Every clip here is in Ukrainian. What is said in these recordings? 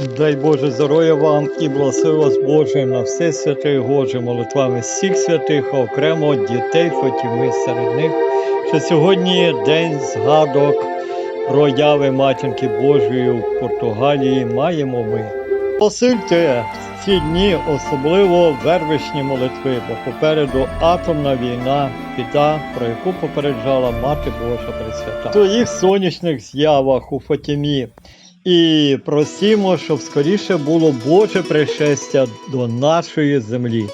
Дай Боже здоров'я вам і благослови вас Боже на все святе Боже, молитвами всіх святих, а окремо дітей Фатіми серед них, що сьогодні день згадок про яви Матінки Божої в Португалії маємо ми. Посильте ці дні особливо вервичні молитви, бо попереду атомна війна, біда, про яку попереджала Мати Божа Пресвята. В своїх сонячних з'явах у Фатімі і просимо, щоб скоріше було Боже пришестя до нашої землі.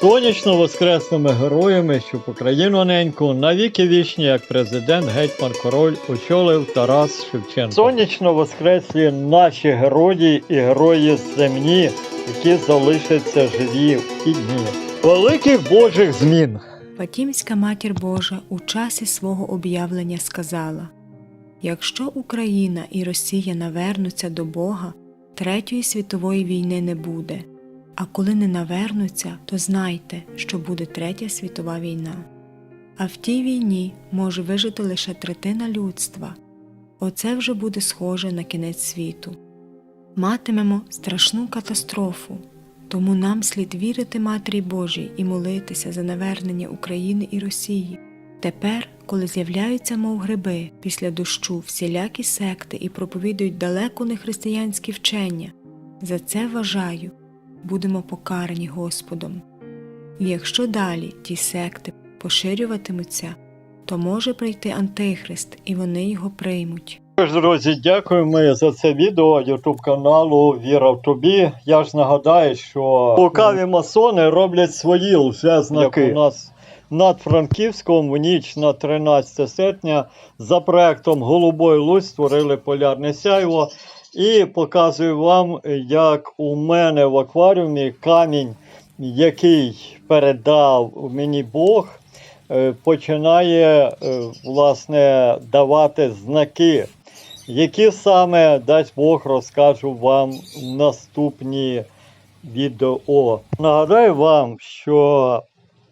Сонячно воскресними героями, щоб Україну неньку навіки вічні, як президент Гетьман Король очолив Тарас Шевченко. Сонячно воскреслі наші герої і герої земні, які залишаться живі в ті дні. Великих Божих змін. Фатімська матір Божа у часі свого об'явлення сказала: Якщо Україна і Росія навернуться до Бога, Третьої світової війни не буде. А коли не навернуться, то знайте, що буде Третя світова війна. А в тій війні може вижити лише третина людства. Оце вже буде схоже на кінець світу. Матимемо страшну катастрофу, тому нам слід вірити Матері Божій і молитися за навернення України і Росії. Тепер, коли з'являються, мов гриби, після дощу всілякі секти і проповідують далеко не християнські вчення, за це вважаю, будемо покарані Господом. І якщо далі ті секти поширюватимуться, то може прийти Антихрист, і вони його приймуть. Тож, друзі, дякуємо за це відео Ютуб каналу Віра в тобі. Я ж нагадаю, що лукаві масони роблять свої лжезнаки. Як у нас над Франківськом в ніч на 13 серпня за проектом Голубой Луч створили полярне сяйво. І показую вам, як у мене в акваріумі камінь, який передав мені Бог, е, починає е, власне давати знаки. Які саме дасть Бог розкажу вам в наступні відео. Нагадаю вам, що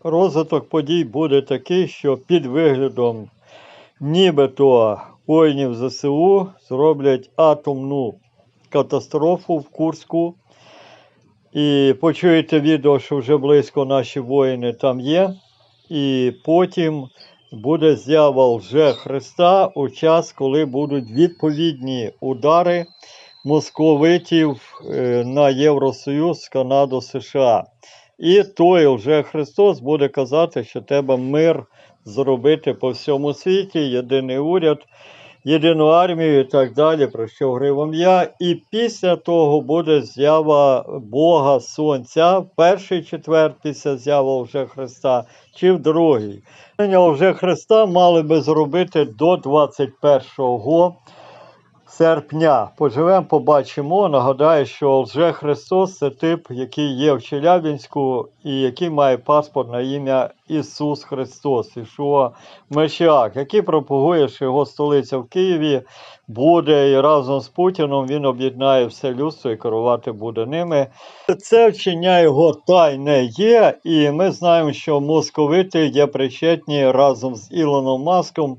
розвиток подій буде такий, що під виглядом нібито воїнів ЗСУ зроблять атомну катастрофу в Курську. І почуєте відео, що вже близько наші воїни там є. І потім буде з'ява лже Христа у час, коли будуть відповідні удари московитів е, на Євросоюз, Канаду, США. І той лже Христос буде казати, що треба мир зробити по всьому світі, єдиний уряд, єдину армію і так далі, про що говорив вам я. І після того буде з'ява Бога Сонця в перший четвер після з'яви вже Христа, чи в другий. Вже Христа мали би зробити до 21 серпня. Поживемо, побачимо. Нагадаю, що лже Христос це тип, який є в Челябінську і який має паспорт на ім'я Ісус Христос, Ішуа Мешіак, який пропагує, що його столиця в Києві буде і разом з Путіном він об'єднає все людство і керувати буде ними. Це вчення його тайне є, і ми знаємо, що московити є причетні разом з Ілоном Маском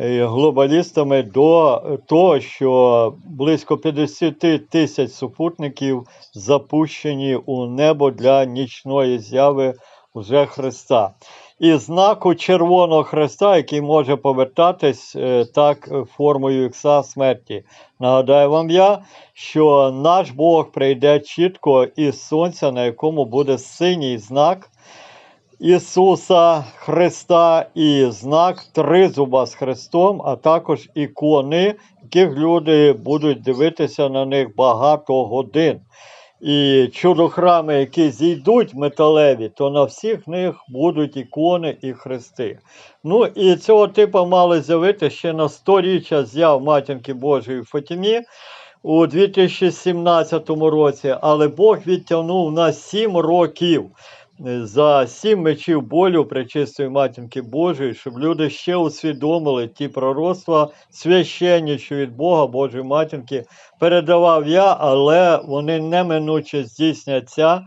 глобалістами до того, що близько 50 тисяч супутників запущені у небо для нічної зяви вже Христа. І знаку Червоного Христа, який може повертатись е, так е, формою ікса смерті. Нагадаю вам я, що наш Бог прийде чітко із сонця, на якому буде синій знак. Ісуса Христа і знак Тризуба з Христом, а також ікони, яких люди будуть дивитися на них багато годин. І чудохрами, які зійдуть металеві, то на всіх них будуть ікони і хрести. Ну і цього типу мали з'явити ще на сторіччя з'яв Матінки Божої в Фатімі у 2017 році, але Бог відтягнув на 7 років за сім мечів болю пречистої матінки Божої, щоб люди ще усвідомили ті пророцтва священніші від Бога, Божої матінки, передавав я, але вони неминуче здійсняться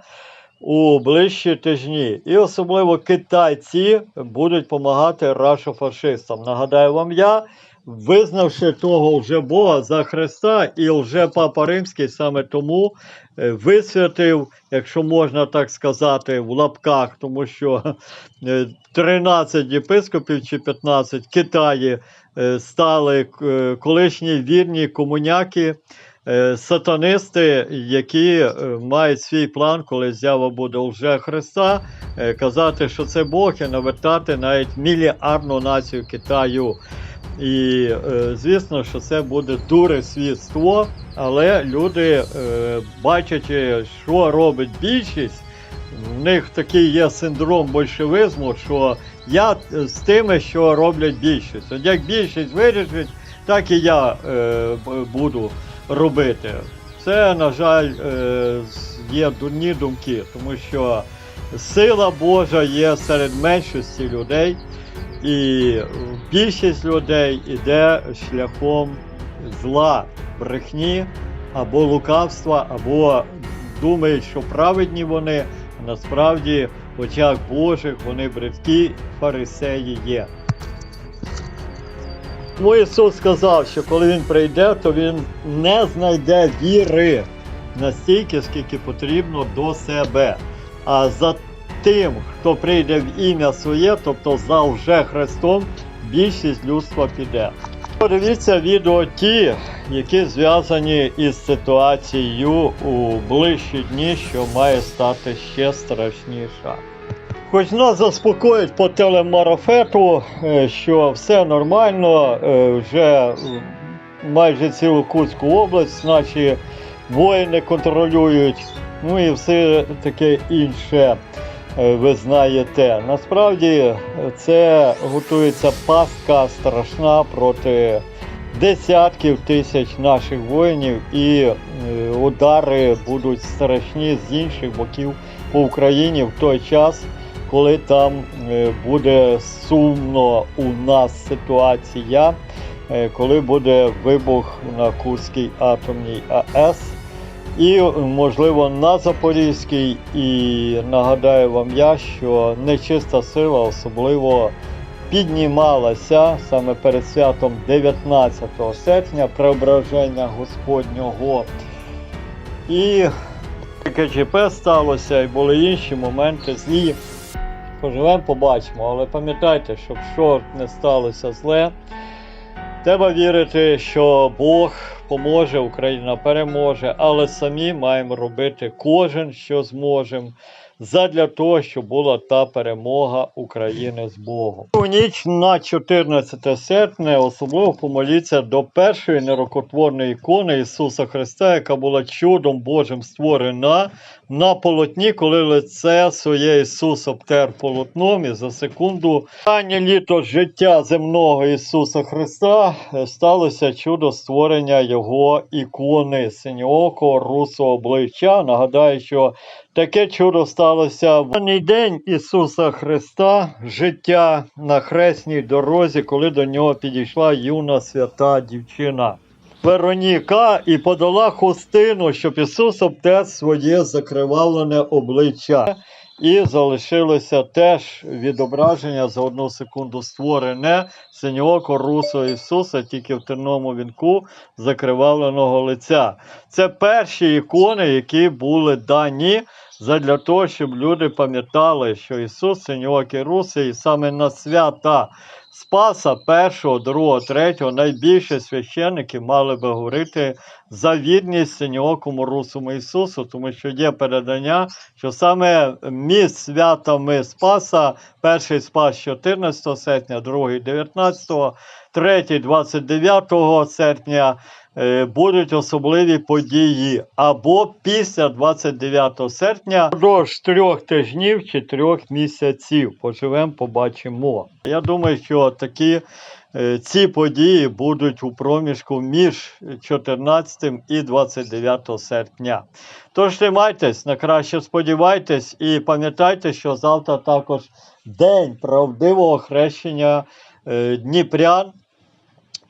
у ближчі тижні. І особливо китайці будуть допомагати рашофашистам. Нагадаю вам я. Визнавши того вже Бога за Христа, і вже Папа Римський саме тому е, висвятив, якщо можна так сказати, в лапках, тому що е, 13 єпископів чи 15 Китаї е, стали е, колишні вірні комуняки. е, Сатанисти, які е, мають свій план, коли з'ява буде вже Христа, е, казати, що це Бог, і навертати навіть мільярдну націю Китаю. І е, звісно, що це буде дуре світство, але люди, е, бачачи, що робить більшість, в них такий є синдром большевизму, що я е, з тими, що роблять більшість. От як більшість вирішить, так і я е, буду робити. Це, на жаль, е, є дурні думки, тому що сила Божа є серед меншості людей. І більшість людей іде шляхом зла, брехні або лукавства, або думають, що праведні вони, а насправді в очах Божих вони бридкі фарисеї є. Тому Ісус сказав, що коли Він прийде, то Він не знайде віри настільки, скільки потрібно до себе. А за тим, хто прийде в ім'я своє, тобто за вже Христом, більшість людства піде. Подивіться відео ті, які зв'язані із ситуацією у ближчі дні, що має стати ще страшніша. Хоч нас заспокоїть по телемарафету, е, що все нормально, е, вже майже цілу Курську область наші воїни контролюють, ну і все таке інше. Е, Ви знаєте, насправді це готується пастка страшна проти десятків тисяч наших воїнів, і е, удари будуть страшні з інших боків по Україні в той час, коли там е, буде сумно у нас ситуація, коли буде вибух на Курській атомній АЕС. І, можливо, на Запорізькій, і нагадаю вам я, що нечиста сила особливо піднімалася саме перед святом 19 серпня преображення Господнього. І таке ЧП сталося, і були інші моменти злі. Поживемо, побачимо, але пам'ятайте, щоб що не сталося зле, Треба вірити, що Бог поможе, Україна переможе, але самі маємо робити кожен, що зможемо, задля того, щоб була та перемога України з Богом. У ніч на 14 серпня особливо помоліться до першої нерокотворної ікони Ісуса Христа, яка була чудом Божим створена на полотні, коли лице своє Ісус обтер полотном і за секунду раннє літо життя земного Ісуса Христа е, сталося чудо створення Його ікони синьоокого русого обличчя. Нагадаю, що таке чудо сталося в день Ісуса Христа, життя на хресній дорозі, коли до нього підійшла юна свята дівчина. Вероніка і подала хустину, щоб Ісус обтер своє закривавлене обличчя. І залишилося теж відображення за одну секунду створене синього русого Ісуса тільки в терному вінку закривавленого лиця. Це перші ікони, які були дані задля того, щоб люди пам'ятали, що Ісус синьокий русий, і саме на свята Спаса першого, другого, третього найбільше священники мали би говорити за вірність синьоокому русому Ісусу, тому що є передання, що саме між святами Спаса, перший Спас 14 серпня, другий 19, третій 29 серпня е, будуть особливі події або після 29 серпня впродовж трьох тижнів чи трьох місяців. Поживемо, побачимо. Я думаю, що такі ці події будуть у проміжку між 14 і 29 серпня. Тож тримайтесь, на краще сподівайтесь і пам'ятайте, що завтра також день правдивого хрещення е, Дніпрян.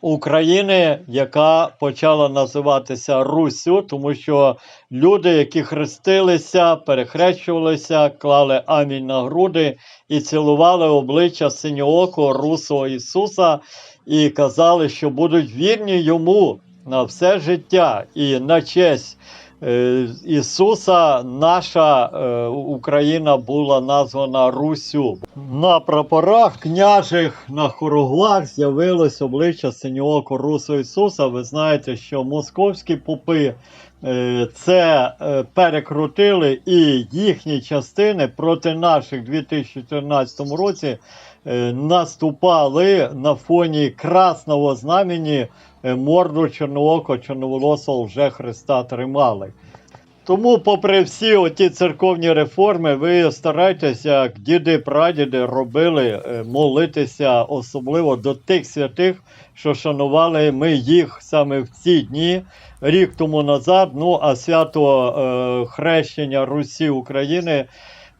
України, яка почала називатися Руссю, тому що люди, які хрестилися, перехрещувалися, клали амінь на груди і цілували обличчя синьоокого русого Ісуса і казали, що будуть вірні йому на все життя і на честь. Е, Ісуса наша е, Україна була названа Руссю. На прапорах княжих на хоругвах з'явилось обличчя синьооко Русу Ісуса. Ви знаєте, що московські попи е, це перекрутили і їхні частини проти наших у 2014 році наступали на фоні красного знамені е, морду чорнооко чорноволосого вже Христа тримали. Тому, попри всі оті церковні реформи, ви старайтеся, як діди, прадіди робили, е, молитися особливо до тих святих, що шанували ми їх саме в ці дні, рік тому назад. Ну а свято е, хрещення Русі України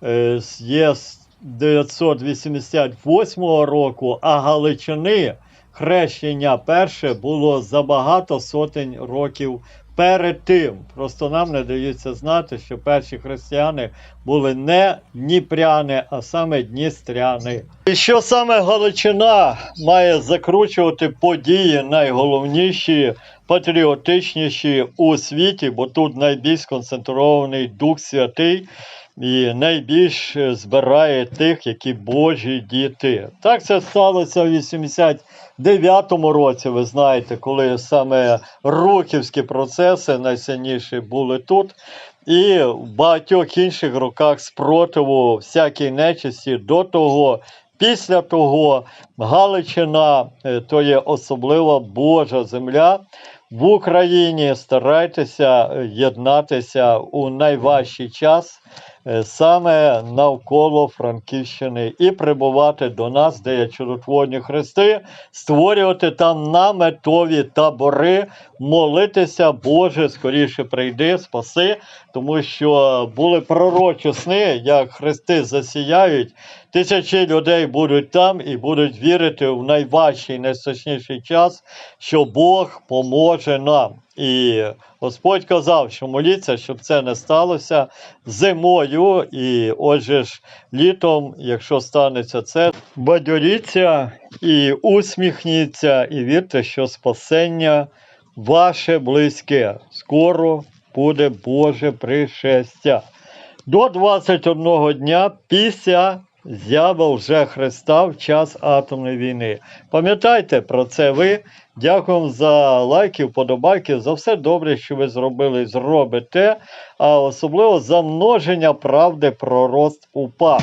е, є 988 року, а Галичини хрещення перше було за багато сотень років перед тим. Просто нам не дається знати, що перші християни були не дніпряни, а саме дністряни. І що саме Галичина має закручувати події найголовніші, патріотичніші у світі, бо тут найбільш сконцентрований Дух Святий. І найбільш е, збирає тих, які Божі діти. Так це сталося в 89-му році, ви знаєте, коли саме рухівські процеси найсильніші були тут. І в багатьох інших роках спротиву всякій нечисті до того. Після того Галичина е, то є особлива Божа земля. В Україні старайтеся е, єднатися у найважчий час саме навколо Франківщини і прибувати до нас, де є чудотворні хрести, створювати там наметові табори, молитися, Боже, скоріше прийди, спаси, тому що були пророчі сни, як хрести засіяють. Тисячі людей будуть там і будуть вірити в найважчий, найстрашніший час, що Бог поможе нам. І Господь казав, що моліться, щоб це не сталося зимою, і отже ж літом, якщо станеться це, бадьоріться і усміхніться, і вірте, що спасення ваше близьке. Скоро буде Боже пришестя. До 21 дня після зява вже Христа в час атомної війни. Пам'ятайте про це ви. Дякую за лайки, вподобайки, за все добре, що ви зробили зробите, а особливо за множення правди про рост УПА.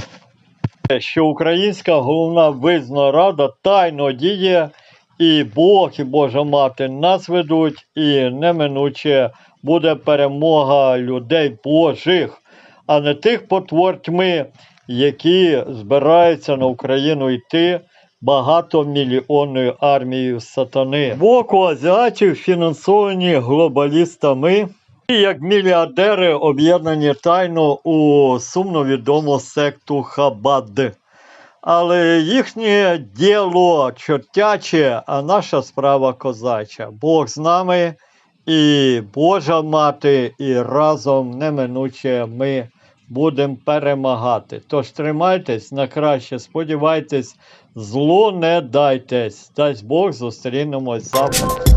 Що Українська головна визнана рада тайно діє, і Бог, і Божа мати нас ведуть, і неминуче буде перемога людей Божих, а не тих потвор тьми, які збираються на Україну йти багатомільйонною армією сатани. Боку азіатів фінансовані глобалістами. Як мільярдери об'єднані тайно у сумно відому секту Хабад. Але їхнє діло чортяче, а наша справа козача. Бог з нами і Божа мати, і разом неминуче ми будемо перемагати. Тож тримайтесь на краще, сподівайтесь, зло не дайтесь. Дасть Бог зустрінемось завтра.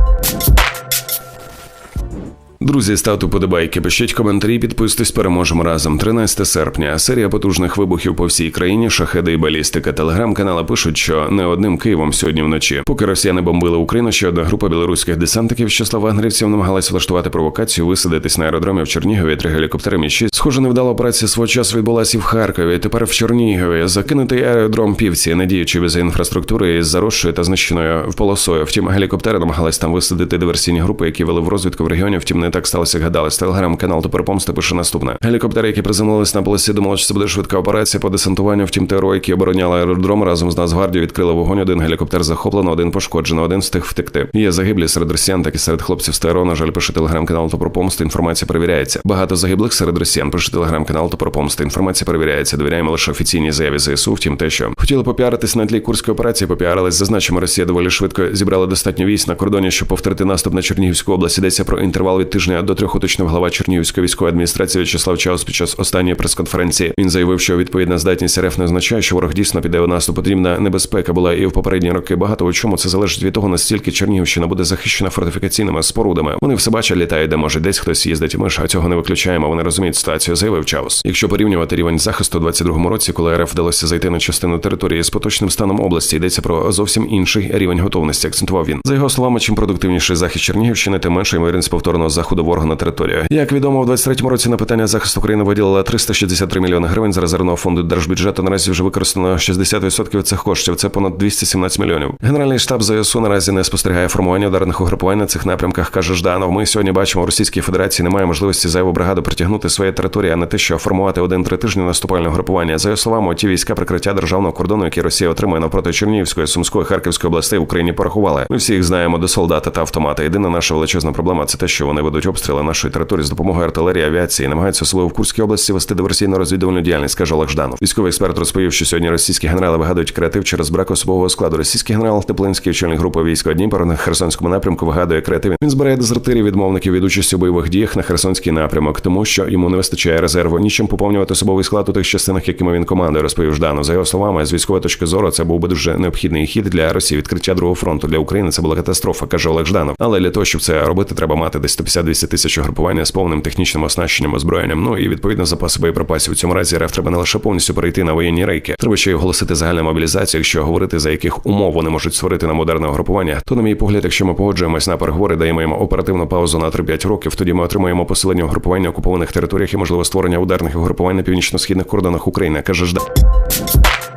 Друзі, ставте подобайки, пишіть коментарі, підписуйтесь, переможемо разом. 13 серпня. Серія потужних вибухів по всій країні, шахеди і балістика. Телеграм-канали пишуть, що не одним Києвом сьогодні вночі. Поки росіяни бомбили Україну, ще одна група білоруських десантників з числа вагнерівців намагалась влаштувати провокацію, висадитись на аеродромі в Чернігові три гелікоптери Мі 6 Схоже, невдала операція свого часу відбулася і в Харкові. Тепер в Чернігові закинутий аеродром півці, не діючи без інфраструктури із заросшою та знищеною в полосою. Втім, гелікоптери намагались там висадити диверсійні групи, які вели в розвідку в регіоні. Втім, не так сталося, як гадалось. Телеграм-канал Тепер помсти пише наступне. Гелікоптери, які приземлились на полосі, думали, що це буде швидка операція по десантуванню. Втім, ТРО, які обороняли аеродром разом з Нацгвардією, відкрили вогонь. Один гелікоптер захоплено, один пошкоджено, один встиг втекти. Є загиблі серед росіян, так і серед хлопців з ТРО. На жаль, пише телеграм-канал Топор помсти. Інформація перевіряється. Багато загиблих серед росіян. Пише телеграм-канал Топор помсти. Інформація перевіряється. Довіряємо лише офіційній заяві ЗСУ. Втім, те, що хотіли попіаритись на тлі курської операції, попіарились. Зазначимо, Росія доволі швидко зібрала достатньо військ на кордоні, щоб повторити наступ на Чернігівську область. Йдеться про інтервал від тижня до трьох уточнив глава Чернігівської військової адміністрації В'ячеслав Чаус під час останньої прес-конференції. Він заявив, що відповідна здатність РФ не означає, що ворог дійсно піде у наступ. Потрібна небезпека була і в попередні роки. Багато у чому це залежить від того, настільки Чернігівщина буде захищена фортифікаційними спорудами. Вони все бачать, літають, де може, десь хтось їздить. Ми ж а цього не виключаємо. Вони розуміють ситуацію. Заявив Чаус. Якщо порівнювати рівень захисту у 22-му році, коли РФ вдалося зайти на частину території з поточним станом області, йдеться про зовсім інший рівень готовності. Акцентував він за його словами. Чим продуктивніший захист Чернігівщини, тим менше ймовірність повторного заходу ворога на територію. Як відомо, у 23-му році на питання захисту України виділила 363 мільйони гривень з резервного фонду держбюджету. Наразі вже використано 60% цих коштів. Це понад 217 мільйонів. Генеральний штаб ЗСУ наразі не спостерігає формування ударних угрупувань на цих напрямках. каже Жданов. Ми сьогодні бачимо, в Російській Федерації немає можливості зайву бригаду притягнути свої території, а не те, що формувати один-три тижні наступальне угрупування. За його словами, ті війська прикриття державного кордону, які Росія отримує навпроти Чернігівської, Сумської, Харківської областей в Україні порахували. Ми всі їх знаємо до солдата та автомата. Єдина наша величезна проблема це те, що вони ведуть обстріли нашої території з допомогою артилерії, авіації, намагаються особливо в Курській області вести диверсійно розвідувальну діяльність, каже Олег Жданов. Військовий експерт розповів, що сьогодні російські генерали вигадують креатив через брак особового складу. Російський генерал Теплинський, очільник групи війська Дніпро на Херсонському напрямку, вигадує креатив. Він збирає дезертирів відмовників від участі у бойових діях на Херсонський напрямок, тому що йому не вистачає резерву. Нічим поповнювати особовий склад у тих частинах, якими він командує, розповів Жданов. За його словами, з військової точки зору, це був би дуже необхідний хід для Росії. Відкриття другого фронту для України це була катастрофа, каже Олег Жданов. Але для того, щоб це робити, треба мати десь 150-200 тисяч угрупування з повним технічним оснащенням озброєнням. Ну і відповідно запаси боєприпасів. У цьому разі РФ треба не лише повністю перейти на воєнні рейки. Треба ще й оголосити загальну мобілізацію. Якщо говорити за яких умов вони можуть створити на модерне угрупування, то на мій погляд, якщо ми погоджуємось на переговори, даємо їм оперативну паузу на 3-5 років, тоді ми отримуємо посилення угрупування окупованих територіях і можливо створення ударних угрупувань на північно-східних кордонах України, каже Ждан.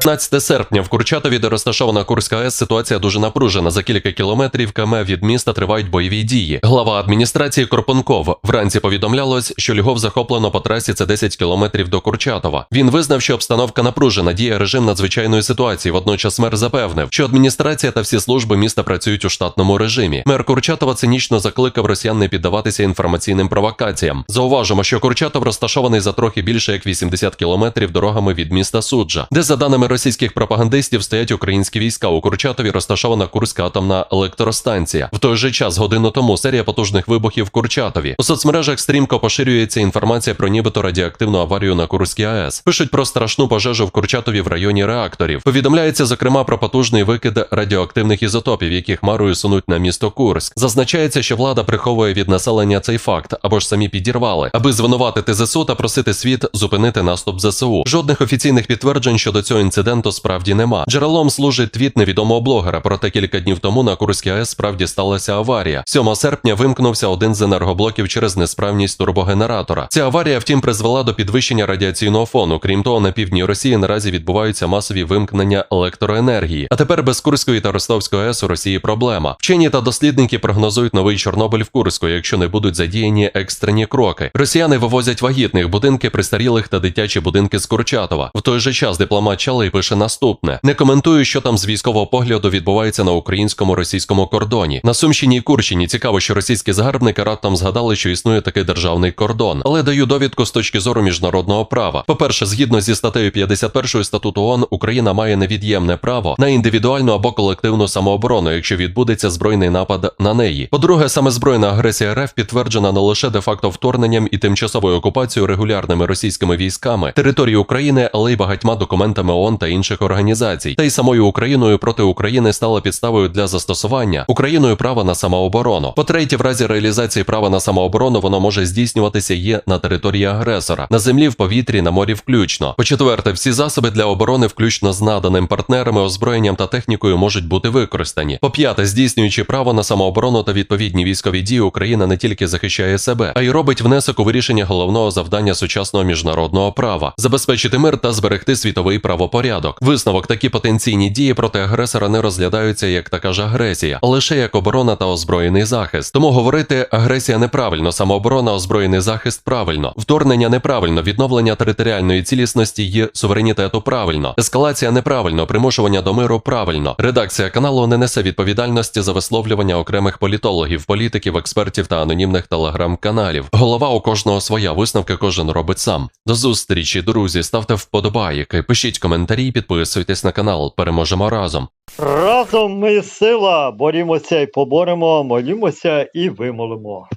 15 серпня в Курчатові, де розташована Курська АЕС, ситуація дуже напружена. За кілька кілометрів км від міста тривають бойові дії. Глава адміністрації Корпунков вранці повідомлялось, що Львов захоплено по трасі це 10 кілометрів до Курчатова. Він визнав, що обстановка напружена, діє режим надзвичайної ситуації. Водночас мер запевнив, що адміністрація та всі служби міста працюють у штатному режимі. Мер Курчатова цинічно закликав росіян не піддаватися інформаційним провокаціям. Зауважимо, що Курчатов розташований за трохи більше як 80 кілометрів дорогами від міста Суджа, де за даними російських пропагандистів стоять українські війська. У Курчатові розташована Курська атомна електростанція. В той же час годину тому серія потужних вибухів в Курчатові. У соцмережах стрімко поширюється інформація про нібито радіоактивну аварію на Курській АЕС. Пишуть про страшну пожежу в Курчатові в районі реакторів. Повідомляється зокрема про потужний викид радіоактивних ізотопів, які хмарою сунуть на місто Курськ. Зазначається, що влада приховує від населення цей факт або ж самі підірвали, аби звинуватити ЗСУ та просити світ зупинити наступ ЗСУ. Жодних офіційних підтверджень щодо цього інциденту справді нема. Джерелом служить твіт невідомого блогера. Проте кілька днів тому на Курській АЕС справді сталася аварія. 7 серпня вимкнувся один з енергоблоків через несправність турбогенератора. Ця аварія, втім, призвела до підвищення радіаційного фону. Крім того, на півдні Росії наразі відбуваються масові вимкнення електроенергії. А тепер без Курської та Ростовської АЕС у Росії проблема. Вчені та дослідники прогнозують новий Чорнобиль в Курську, якщо не будуть задіяні екстрені кроки. Росіяни вивозять вагітних будинки престарілих та дитячі будинки з Курчатова. В той же час дипломат Чалий пише наступне: не коментую, що там з військового погляду відбувається на українському-російському кордоні. На Сумщині і Курщині цікаво, що російські загарбники раптом згадали, що існує такий державний кордон, але даю довідку з точки зору міжнародного права. По-перше, згідно зі статтею 51 статуту ООН, Україна має невід'ємне право на індивідуальну або колективну самооборону, якщо відбудеться збройний напад на неї. По-друге, саме збройна агресія РФ підтверджена не лише де-факто вторгненням і тимчасовою окупацією регулярними російськими військами території України, але й багатьма документами ООН та інших організацій. Та й самою Україною проти України стала підставою для застосування Україною права на самооборону. По-третє, в разі реалізації права на самооборону воно може здійснюватися є на території агресора, на землі, в повітрі, на морі включно. По-четверте, всі засоби для оборони, включно з наданим партнерами, озброєнням та технікою, можуть бути використані. По-п'яте, здійснюючи право на самооборону та відповідні військові дії, Україна не тільки захищає себе, а й робить внесок у вирішення головного завдання сучасного міжнародного права забезпечити мир та зберегти світовий правопорядок. Порядок. Висновок такі потенційні дії проти агресора не розглядаються як така ж агресія, а лише як оборона та озброєний захист. Тому говорити агресія неправильно, самооборона, озброєний захист правильно, вторгнення неправильно, відновлення територіальної цілісності і суверенітету правильно, ескалація неправильно, примушування до миру правильно. Редакція каналу не несе відповідальності за висловлювання окремих політологів, політиків, експертів та анонімних телеграм-каналів. Голова у кожного своя висновки кожен робить сам. До зустрічі, друзі. Ставте вподобайки, пишіть коментарі, підписуйтесь на канал. Переможемо разом. Разом ми сила, борімося і поборемо, молімося і вимолимо.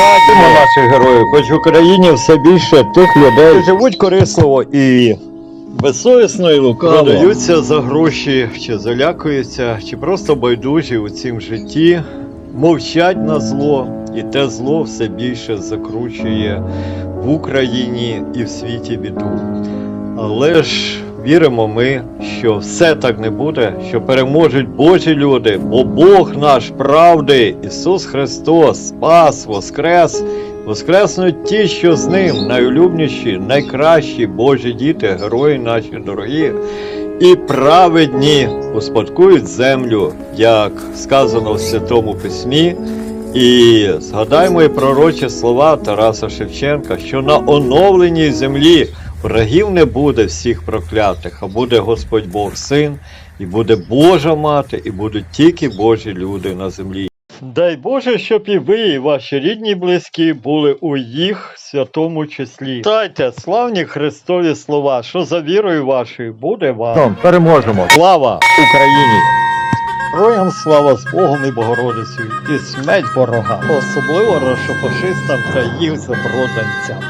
Радімо наших героїв, хоч в Україні все більше тих людей живуть корисливо і безсовісно і лукаво. Продаються за гроші, чи залякуються, чи просто байдужі у цім житті, мовчать на зло, і те зло все більше закручує в Україні і в світі біду. Але ж віримо ми, що все так не буде, що переможуть Божі люди, бо Бог наш правди, Ісус Христос, Спас, Воскрес, Воскреснуть ті, що з ним, найулюбніші, найкращі Божі діти, герої наші дорогі, і праведні успадкують землю, як сказано в Святому Письмі. І згадаймо і пророчі слова Тараса Шевченка, що на оновленій землі врагів не буде всіх проклятих, а буде Господь Бог Син, і буде Божа мати, і будуть тільки Божі люди на землі. Дай Боже, щоб і ви, і ваші рідні близькі були у їх святому числі. Тайте, славні Христові слова, що за вірою вашою буде вам. Переможемо. Слава Україні! Героям слава з Богом і Богородицею і смерть ворогам, особливо розшопошистам та їх запроданцям.